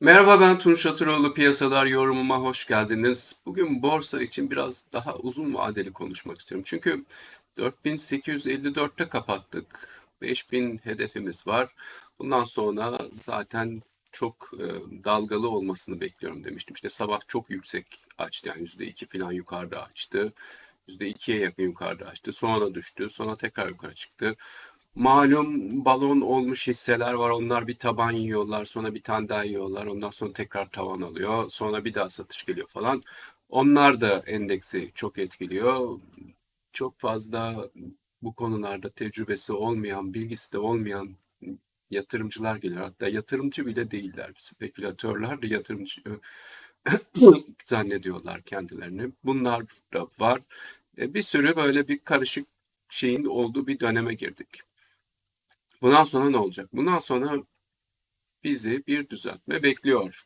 Merhaba ben Tunç Atıroğlu. Piyasalar yorumuma hoş geldiniz. Bugün borsa için biraz daha uzun vadeli konuşmak istiyorum. Çünkü 4854'te kapattık. 5000 hedefimiz var. Bundan sonra zaten çok e, dalgalı olmasını bekliyorum demiştim. İşte sabah çok yüksek açtı. Yani %2 falan yukarıda açtı. %2'ye yakın yukarıda açtı. Sonra düştü. Sonra tekrar yukarı çıktı. Malum balon olmuş hisseler var. Onlar bir taban yiyorlar. Sonra bir tane daha yiyorlar. Ondan sonra tekrar tavan alıyor. Sonra bir daha satış geliyor falan. Onlar da endeksi çok etkiliyor. Çok fazla bu konularda tecrübesi olmayan, bilgisi de olmayan yatırımcılar geliyor. Hatta yatırımcı bile değiller. Spekülatörler de yatırımcı zannediyorlar kendilerini. Bunlar da var. E, Bir sürü böyle bir karışık şeyin olduğu bir döneme girdik. Bundan sonra ne olacak? Bundan sonra bizi bir düzeltme bekliyor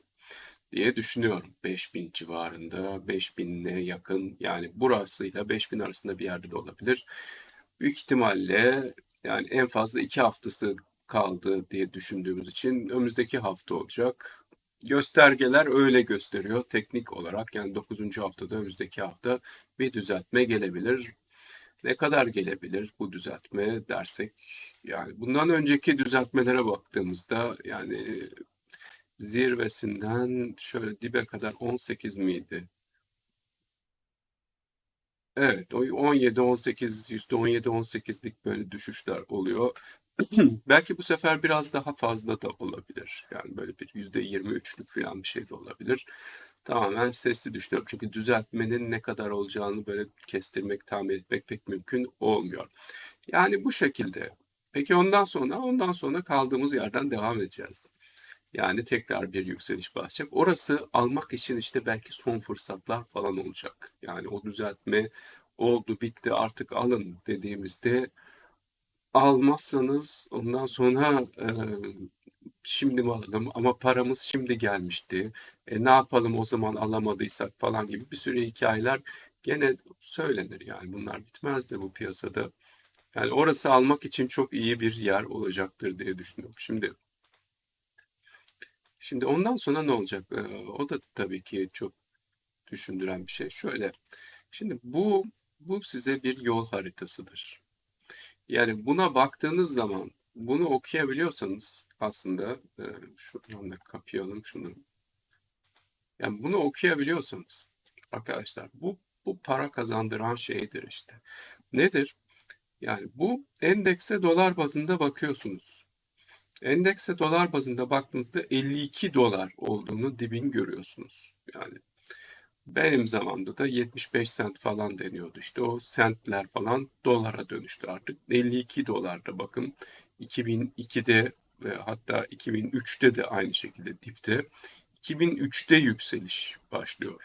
diye düşünüyorum. 5000 civarında, 5000'e yakın yani burasıyla 5000 arasında bir yerde de olabilir. Büyük ihtimalle yani en fazla iki haftası kaldı diye düşündüğümüz için önümüzdeki hafta olacak. Göstergeler öyle gösteriyor teknik olarak yani 9. haftada önümüzdeki hafta bir düzeltme gelebilir. Ne kadar gelebilir bu düzeltme dersek yani bundan önceki düzeltmelere baktığımızda yani zirvesinden şöyle dibe kadar 18 miydi? Evet, o 17-18, %17-18'lik böyle düşüşler oluyor. Belki bu sefer biraz daha fazla da olabilir. Yani böyle bir %23'lük falan bir şey de olabilir. Tamamen sesli düşünüyorum. Çünkü düzeltmenin ne kadar olacağını böyle kestirmek, tahmin etmek pek mümkün olmuyor. Yani bu şekilde. Peki ondan sonra, ondan sonra kaldığımız yerden devam edeceğiz. Yani tekrar bir yükseliş başlayacak. Orası almak için işte belki son fırsatlar falan olacak. Yani o düzeltme oldu, bitti artık alın dediğimizde almazsanız ondan sonra e, şimdi mi alalım ama paramız şimdi gelmişti. E, ne yapalım o zaman alamadıysak falan gibi bir sürü hikayeler gene söylenir yani bunlar bitmez de bu piyasada. Yani orası almak için çok iyi bir yer olacaktır diye düşünüyorum. Şimdi şimdi ondan sonra ne olacak? E, o da tabii ki çok düşündüren bir şey. Şöyle şimdi bu bu size bir yol haritasıdır. Yani buna baktığınız zaman bunu okuyabiliyorsanız aslında e, şuradan da kapayalım şunu. Yani bunu okuyabiliyorsanız arkadaşlar bu bu para kazandıran şeydir işte. Nedir? Yani bu endekse dolar bazında bakıyorsunuz. Endekse dolar bazında baktığınızda 52 dolar olduğunu dibin görüyorsunuz. Yani benim zamanımda da 75 sent falan deniyordu. İşte o sentler falan dolara dönüştü artık. 52 dolarda bakın 2002'de ve hatta 2003'te de aynı şekilde dipte. 2003'te yükseliş başlıyor.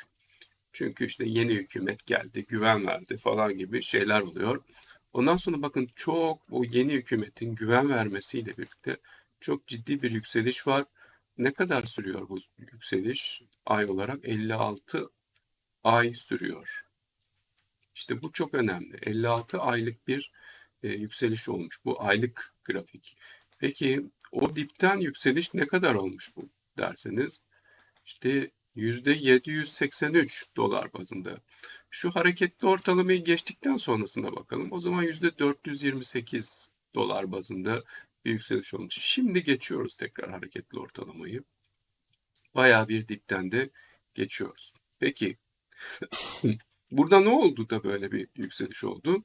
Çünkü işte yeni hükümet geldi, güven verdi falan gibi şeyler oluyor. Ondan sonra bakın çok o yeni hükümetin güven vermesiyle birlikte çok ciddi bir yükseliş var. Ne kadar sürüyor bu yükseliş? Ay olarak 56 ay sürüyor. İşte bu çok önemli. 56 aylık bir e, yükseliş olmuş. Bu aylık grafik. Peki o dipten yükseliş ne kadar olmuş bu derseniz işte %783 dolar bazında. Şu hareketli ortalamayı geçtikten sonrasına bakalım. O zaman %428 dolar bazında bir yükseliş olmuş. Şimdi geçiyoruz tekrar hareketli ortalamayı. Bayağı bir dipten de geçiyoruz. Peki burada ne oldu da böyle bir yükseliş oldu?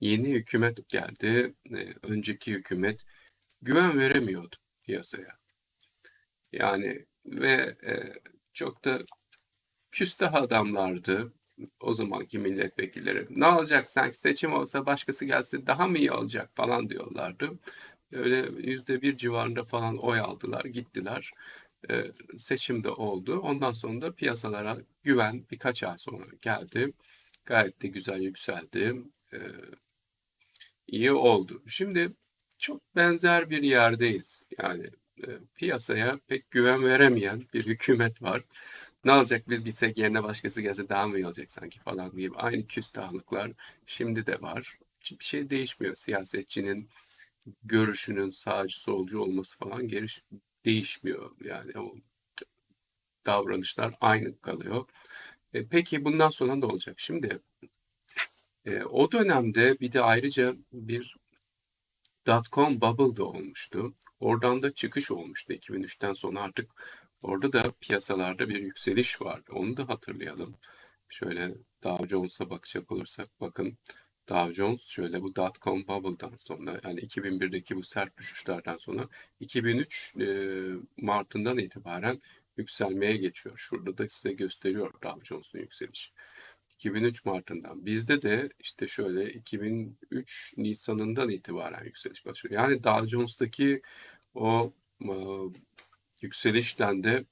Yeni hükümet geldi. Ee, önceki hükümet güven veremiyordu piyasaya. Yani ve e, çok da küstah adamlardı o zamanki milletvekilleri. Ne olacak sanki seçim olsa başkası gelse daha mı iyi olacak falan diyorlardı. Öyle yüzde bir civarında falan oy aldılar gittiler. Ee, seçim de oldu. Ondan sonra da piyasalara güven birkaç ay sonra geldi. Gayet de güzel yükseldi. Ee, iyi oldu. Şimdi çok benzer bir yerdeyiz. Yani e, piyasaya pek güven veremeyen bir hükümet var. Ne olacak biz gitsek yerine başkası gelse daha mı iyi olacak sanki falan gibi. Aynı küstahlıklar şimdi de var. Bir şey değişmiyor. Siyasetçinin görüşünün sağcı solcu olması falan geliş, değişmiyor. Yani o davranışlar aynı kalıyor. E, peki bundan sonra ne olacak? Şimdi e, o dönemde bir de ayrıca bir dot-com bubble da olmuştu. Oradan da çıkış olmuştu 2003'ten sonra artık orada da piyasalarda bir yükseliş vardı. Onu da hatırlayalım. Şöyle Dow Jones'a bakacak olursak bakın Dow Jones şöyle bu dot-com bubble'dan sonra yani 2001'deki bu sert düşüşlerden sonra 2003 e, Mart'ından itibaren yükselmeye geçiyor. Şurada da size gösteriyor Dow Jones'un yükselişi. 2003 Mart'ından. Bizde de işte şöyle 2003 Nisan'ından itibaren yükseliş başlıyor. Yani Dow Jones'taki o e, yükselişten de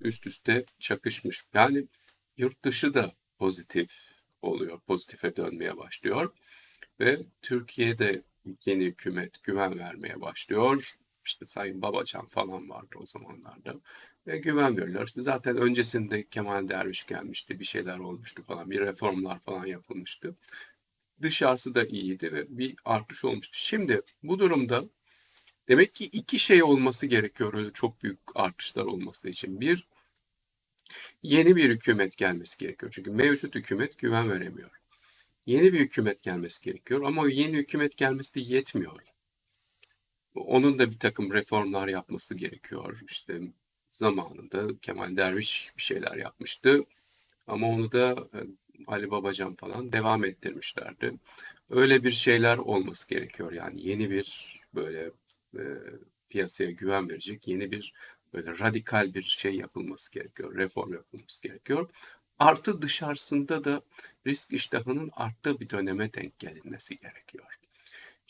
üst üste çakışmış. Yani yurt dışı da pozitif oluyor, pozitife dönmeye başlıyor. Ve Türkiye'de yeni hükümet güven vermeye başlıyor. İşte Sayın Babacan falan vardı o zamanlarda. Ve güven veriyorlar. İşte zaten öncesinde Kemal Derviş gelmişti, bir şeyler olmuştu falan, bir reformlar falan yapılmıştı. Dışarısı da iyiydi ve bir artış olmuştu. Şimdi bu durumda demek ki iki şey olması gerekiyor öyle çok büyük artışlar olması için. Bir, yeni bir hükümet gelmesi gerekiyor. Çünkü mevcut hükümet güven veremiyor. Yeni bir hükümet gelmesi gerekiyor ama yeni hükümet gelmesi de yetmiyor. Onun da bir takım reformlar yapması gerekiyor. İşte zamanında Kemal Derviş bir şeyler yapmıştı. Ama onu da e, Ali Babacan falan devam ettirmişlerdi. Öyle bir şeyler olması gerekiyor. Yani yeni bir böyle e, piyasaya güven verecek yeni bir böyle radikal bir şey yapılması gerekiyor. Reform yapılması gerekiyor. Artı dışarısında da risk iştahının arttığı bir döneme denk gelinmesi gerekiyor.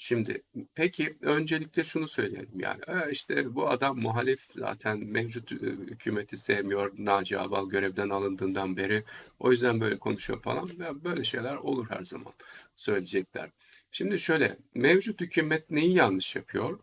Şimdi peki öncelikle şunu söyleyelim yani e, işte bu adam muhalif zaten mevcut e, hükümeti sevmiyor Naci Abal görevden alındığından beri o yüzden böyle konuşuyor falan böyle şeyler olur her zaman söyleyecekler. Şimdi şöyle mevcut hükümet neyi yanlış yapıyor?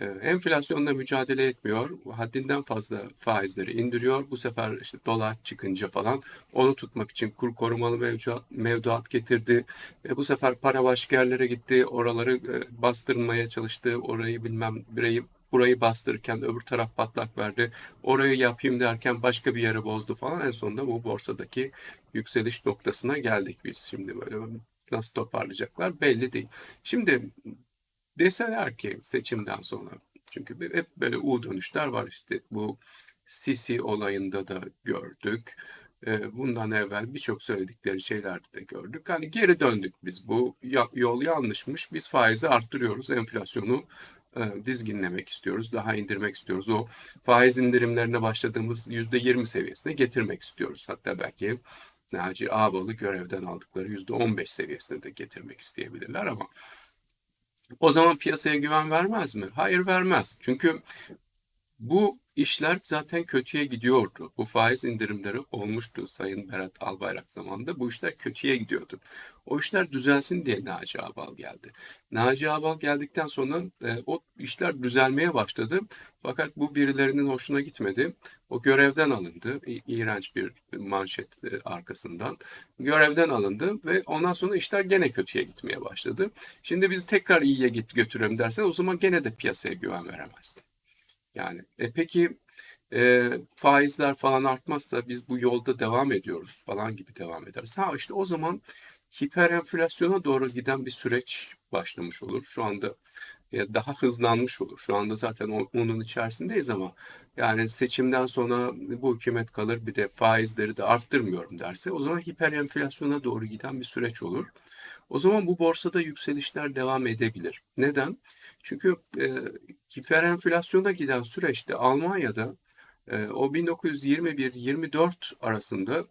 Ee, enflasyonla mücadele etmiyor. Haddinden fazla faizleri indiriyor. Bu sefer işte dolar çıkınca falan onu tutmak için kur korumalı mevduat, mevduat getirdi. Ve bu sefer para başka yerlere gitti. Oraları e, bastırmaya çalıştı. Orayı bilmem burayı burayı bastırırken öbür taraf patlak verdi. Orayı yapayım derken başka bir yere bozdu falan. En sonunda bu borsadaki yükseliş noktasına geldik biz. Şimdi böyle nasıl toparlayacaklar belli değil. Şimdi deseler ki seçimden sonra çünkü hep böyle U dönüşler var işte bu Sisi olayında da gördük. Bundan evvel birçok söyledikleri şeylerde de gördük. Hani geri döndük biz. Bu yol yanlışmış. Biz faizi arttırıyoruz. Enflasyonu dizginlemek istiyoruz. Daha indirmek istiyoruz. O faiz indirimlerine başladığımız %20 seviyesine getirmek istiyoruz. Hatta belki Naci Ağbal'ı görevden aldıkları %15 seviyesine de getirmek isteyebilirler ama o zaman piyasaya güven vermez mi? Hayır vermez. Çünkü bu işler zaten kötüye gidiyordu. Bu faiz indirimleri olmuştu Sayın Berat Albayrak zamanında. Bu işler kötüye gidiyordu. O işler düzelsin diye Naci Abal geldi. Naci Abal geldikten sonra e, o işler düzelmeye başladı. Fakat bu birilerinin hoşuna gitmedi. O görevden alındı. İğrenç bir manşet e, arkasından. Görevden alındı ve ondan sonra işler gene kötüye gitmeye başladı. Şimdi bizi tekrar iyiye götürelim dersen o zaman gene de piyasaya güven veremezdi. Yani e, peki e, faizler falan artmazsa biz bu yolda devam ediyoruz falan gibi devam ederiz. Ha işte o zaman hiper enflasyona doğru giden bir süreç başlamış olur. Şu anda e, daha hızlanmış olur. Şu anda zaten onun içerisindeyiz ama yani seçimden sonra bu hükümet kalır bir de faizleri de arttırmıyorum derse o zaman hiper enflasyona doğru giden bir süreç olur. O zaman bu borsada yükselişler devam edebilir. Neden? Çünkü e, hiperenflasyona giden süreçte Almanya'da e, o 1921-24 arasında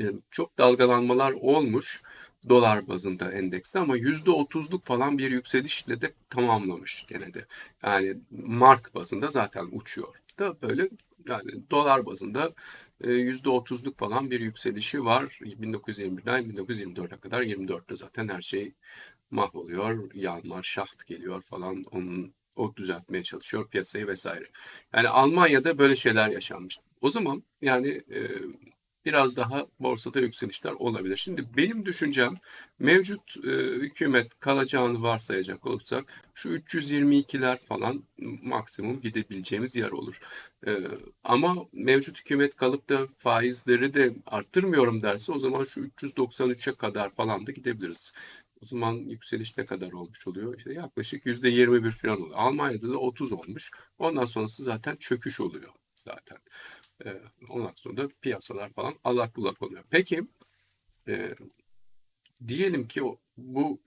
e, çok dalgalanmalar olmuş dolar bazında endekste ama %30'luk falan bir yükselişle de tamamlamış gene de. Yani mark bazında zaten uçuyor. Da böyle yani dolar bazında %30'luk e, falan bir yükselişi var. 1921'den 1924'e kadar 24'te zaten her şey mahvoluyor. Yanmar, şaht geliyor falan. Onun o düzeltmeye çalışıyor piyasayı vesaire. Yani Almanya'da böyle şeyler yaşanmış. O zaman yani e, biraz daha borsada yükselişler olabilir. Şimdi benim düşüncem mevcut e, hükümet kalacağını varsayacak olursak şu 322'ler falan maksimum gidebileceğimiz yer olur. E, ama mevcut hükümet kalıp da faizleri de arttırmıyorum derse o zaman şu 393'e kadar falan da gidebiliriz. O zaman yükseliş ne kadar olmuş oluyor? İşte yaklaşık %21 falan oluyor. Almanya'da da 30 olmuş. Ondan sonrası zaten çöküş oluyor zaten. Ee, ondan sonra da piyasalar falan allak bullak oluyor. Peki e, diyelim ki o, bu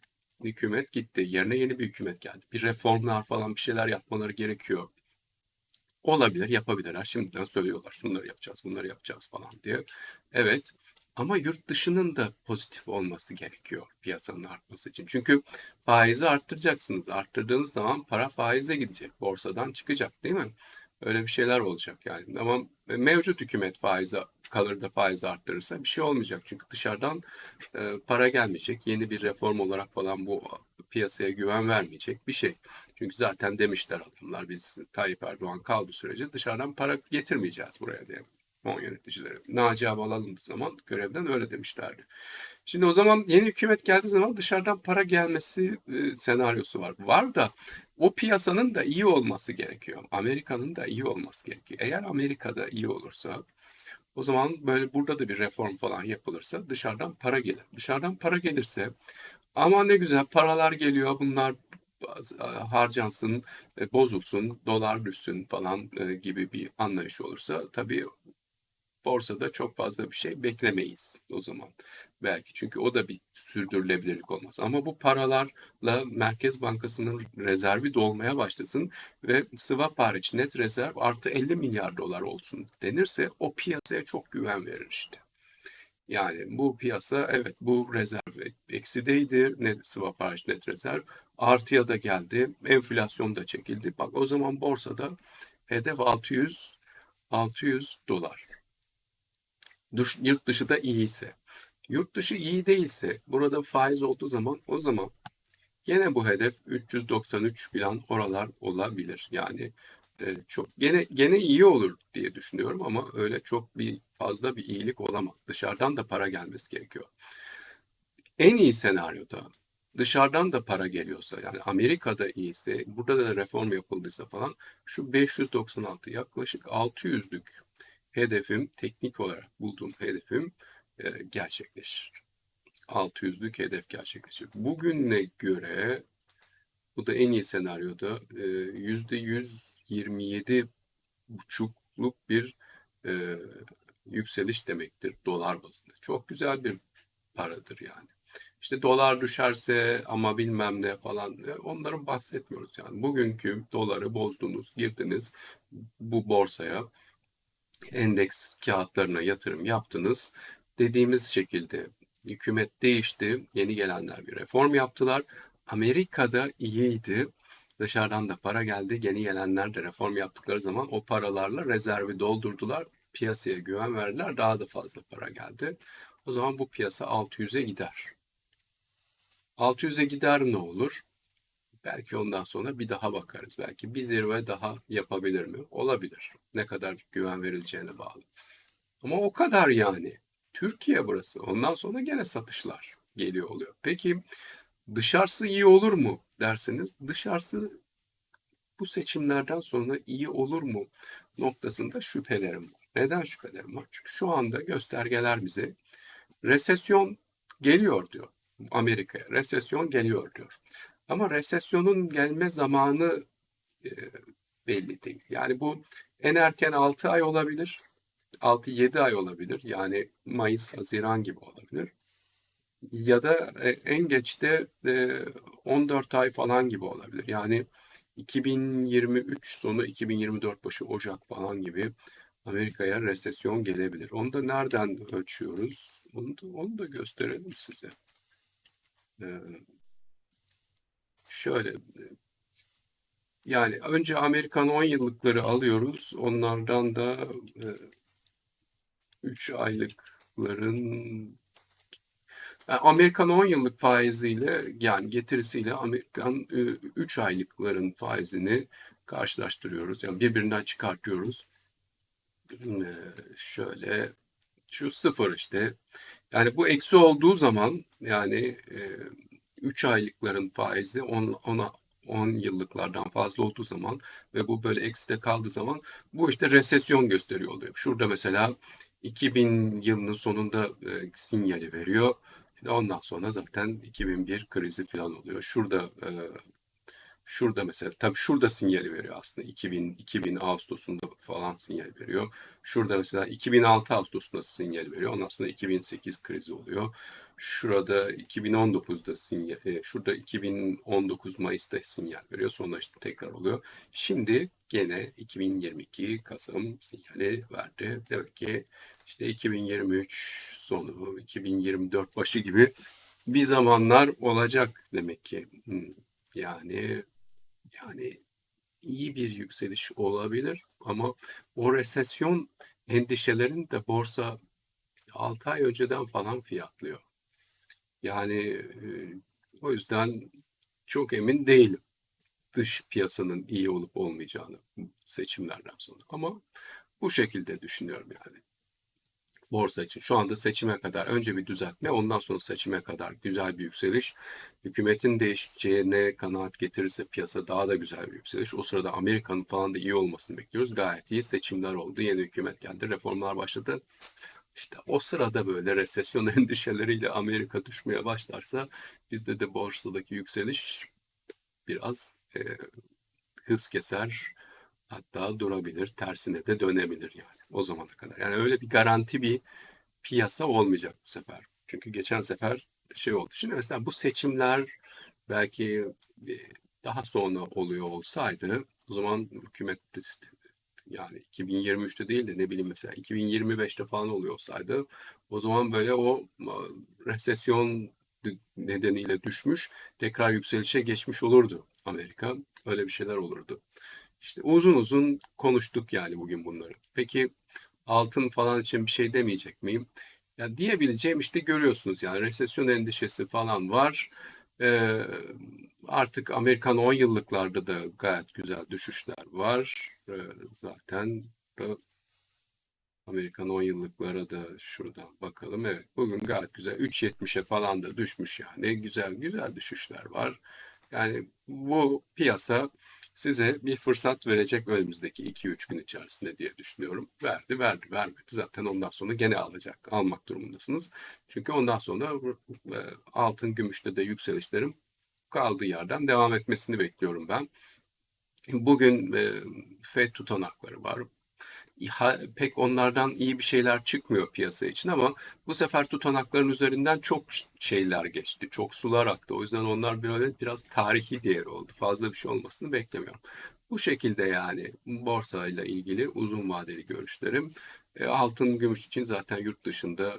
hükümet gitti. Yerine yeni bir hükümet geldi. Bir reformlar falan bir şeyler yapmaları gerekiyor. Olabilir, yapabilirler. Şimdiden söylüyorlar. Şunları yapacağız, bunları yapacağız falan diye. Evet. Ama yurt dışının da pozitif olması gerekiyor piyasanın artması için. Çünkü faizi arttıracaksınız. Arttırdığınız zaman para faize gidecek. Borsadan çıkacak değil mi? Öyle bir şeyler olacak yani. Ama mevcut hükümet faizi kalır da faizi arttırırsa bir şey olmayacak. Çünkü dışarıdan e, para gelmeyecek. Yeni bir reform olarak falan bu piyasaya güven vermeyecek bir şey. Çünkü zaten demişler adamlar biz Tayyip Erdoğan kaldığı sürece dışarıdan para getirmeyeceğiz buraya diye. Fon yöneticileri. Naci abi alındığı zaman görevden öyle demişlerdi. Şimdi o zaman yeni hükümet geldiği zaman dışarıdan para gelmesi e, senaryosu var. Var da o piyasanın da iyi olması gerekiyor. Amerika'nın da iyi olması gerekiyor. Eğer Amerika'da iyi olursa o zaman böyle burada da bir reform falan yapılırsa dışarıdan para gelir. Dışarıdan para gelirse ama ne güzel paralar geliyor bunlar e, harcansın, e, bozulsun, dolar düşsün falan e, gibi bir anlayış olursa tabii borsada çok fazla bir şey beklemeyiz o zaman. Belki çünkü o da bir sürdürülebilirlik olmaz. Ama bu paralarla Merkez Bankası'nın rezervi dolmaya başlasın ve swap hariç net rezerv artı 50 milyar dolar olsun denirse o piyasaya çok güven verir işte. Yani bu piyasa evet bu rezerv eksideydi net swap hariç net rezerv artıya da geldi enflasyon da çekildi. Bak o zaman borsada hedef 600 600 dolar. Dış, yurt dışı da iyiyse. Yurt dışı iyi değilse burada faiz olduğu zaman o zaman gene bu hedef 393 falan oralar olabilir. Yani e, çok gene gene iyi olur diye düşünüyorum ama öyle çok bir fazla bir iyilik olamaz. Dışarıdan da para gelmesi gerekiyor. En iyi senaryoda dışarıdan da para geliyorsa yani Amerika'da iyiyse burada da reform yapıldıysa falan şu 596 yaklaşık 600'lük hedefim teknik olarak bulduğum hedefim e, gerçekleşir. 600'lük hedef gerçekleşir. Bugüne göre bu da en iyi senaryoda e, %127 buçukluk bir e, yükseliş demektir dolar bazında. Çok güzel bir paradır yani. İşte dolar düşerse ama bilmem ne falan e, onların bahsetmiyoruz yani. Bugünkü doları bozdunuz, girdiniz bu borsaya endeks kağıtlarına yatırım yaptınız. Dediğimiz şekilde hükümet değişti. Yeni gelenler bir reform yaptılar. Amerika'da iyiydi. Dışarıdan da para geldi. Yeni gelenler de reform yaptıkları zaman o paralarla rezervi doldurdular. Piyasaya güven verdiler. Daha da fazla para geldi. O zaman bu piyasa 600'e gider. 600'e gider ne olur? Belki ondan sonra bir daha bakarız. Belki bir zirve daha yapabilir mi? Olabilir. Ne kadar güven verileceğine bağlı. Ama o kadar yani. Türkiye burası. Ondan sonra gene satışlar geliyor oluyor. Peki dışarısı iyi olur mu derseniz dışarısı bu seçimlerden sonra iyi olur mu noktasında şüphelerim var. Neden şüphelerim var? Çünkü şu anda göstergeler bize resesyon geliyor diyor Amerika'ya. Resesyon geliyor diyor. Ama resesyonun gelme zamanı e, belli değil. Yani bu en erken 6 ay olabilir. 6-7 ay olabilir. Yani Mayıs, Haziran gibi olabilir. Ya da en geç de 14 e, ay falan gibi olabilir. Yani 2023 sonu 2024 başı Ocak falan gibi Amerika'ya resesyon gelebilir. Onu da nereden ölçüyoruz? Onu da, onu da gösterelim size. Ee, şöyle yani önce Amerikan 10 yıllıkları alıyoruz. Onlardan da 3 aylıkların yani Amerikan 10 yıllık faiziyle yani getirisiyle Amerikan 3 aylıkların faizini karşılaştırıyoruz. Yani birbirinden çıkartıyoruz. Şöyle Şu sıfır işte. Yani bu eksi olduğu zaman yani 3 aylıkların faizi 10, 10, 10 yıllıklardan fazla olduğu zaman ve bu böyle ekside kaldığı zaman bu işte resesyon gösteriyor oluyor. Şurada mesela 2000 yılının sonunda e, sinyali veriyor. Şimdi ondan sonra zaten 2001 krizi falan oluyor. Şurada e, Şurada mesela tabii şurada sinyali veriyor aslında 2000 2000 Ağustos'unda falan sinyal veriyor. Şurada mesela 2006 Ağustos'unda sinyal veriyor. Ondan sonra 2008 krizi oluyor. Şurada 2019'da sinyal, e, şurada 2019 Mayıs'ta sinyal veriyor. Sonra işte tekrar oluyor. Şimdi gene 2022 Kasım sinyali verdi. Demek ki işte 2023 sonu, 2024 başı gibi bir zamanlar olacak demek ki. Yani yani iyi bir yükseliş olabilir ama o resesyon endişelerini de borsa 6 ay önceden falan fiyatlıyor. Yani o yüzden çok emin değilim dış piyasanın iyi olup olmayacağını seçimlerden sonra. Ama bu şekilde düşünüyorum yani borsa için. Şu anda seçime kadar önce bir düzeltme, ondan sonra seçime kadar güzel bir yükseliş. Hükümetin değişeceğine kanaat getirirse piyasa daha da güzel bir yükseliş. O sırada Amerika'nın falan da iyi olmasını bekliyoruz. Gayet iyi seçimler oldu. Yeni hükümet geldi. Reformlar başladı. İşte o sırada böyle resesyon endişeleriyle Amerika düşmeye başlarsa bizde de borsadaki yükseliş biraz e, hız keser hatta durabilir tersine de dönebilir yani o zamana kadar. Yani öyle bir garanti bir piyasa olmayacak bu sefer. Çünkü geçen sefer şey oldu. Şimdi mesela bu seçimler belki e, daha sonra oluyor olsaydı o zaman hükümet yani 2023'te değil de ne bileyim mesela 2025'te falan oluyor olsaydı o zaman böyle o resesyon nedeniyle düşmüş tekrar yükselişe geçmiş olurdu Amerika. Öyle bir şeyler olurdu. İşte uzun uzun konuştuk yani bugün bunları. Peki altın falan için bir şey demeyecek miyim? Ya diyebileceğim işte görüyorsunuz yani resesyon endişesi falan var. Ee, artık Amerikan 10 yıllıklarda da gayet güzel düşüşler var. Ee, zaten Amerikan 10 yıllıklara da şuradan bakalım. Evet bugün gayet güzel 3.70'e falan da düşmüş yani. Güzel güzel düşüşler var. Yani bu piyasa size bir fırsat verecek önümüzdeki 2-3 gün içerisinde diye düşünüyorum. Verdi, verdi, vermedi. Zaten ondan sonra gene alacak, almak durumundasınız. Çünkü ondan sonra e, altın, gümüşte de yükselişlerin kaldığı yerden devam etmesini bekliyorum ben. Bugün e, FED tutanakları var pek onlardan iyi bir şeyler çıkmıyor piyasa için ama bu sefer tutanakların üzerinden çok şeyler geçti. Çok sular aktı. O yüzden onlar böyle biraz tarihi değer oldu. Fazla bir şey olmasını beklemiyorum. Bu şekilde yani borsayla ilgili uzun vadeli görüşlerim. E, altın, gümüş için zaten yurt dışında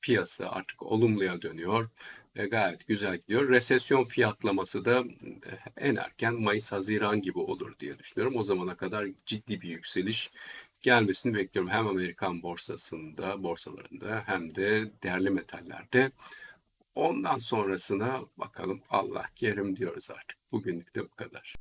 piyasa artık olumluya dönüyor. E, gayet güzel gidiyor. Resesyon fiyatlaması da e, en erken Mayıs-Haziran gibi olur diye düşünüyorum. O zamana kadar ciddi bir yükseliş gelmesini bekliyorum. Hem Amerikan borsasında, borsalarında hem de değerli metallerde. Ondan sonrasına bakalım Allah kerim diyoruz artık. Bugünlük de bu kadar.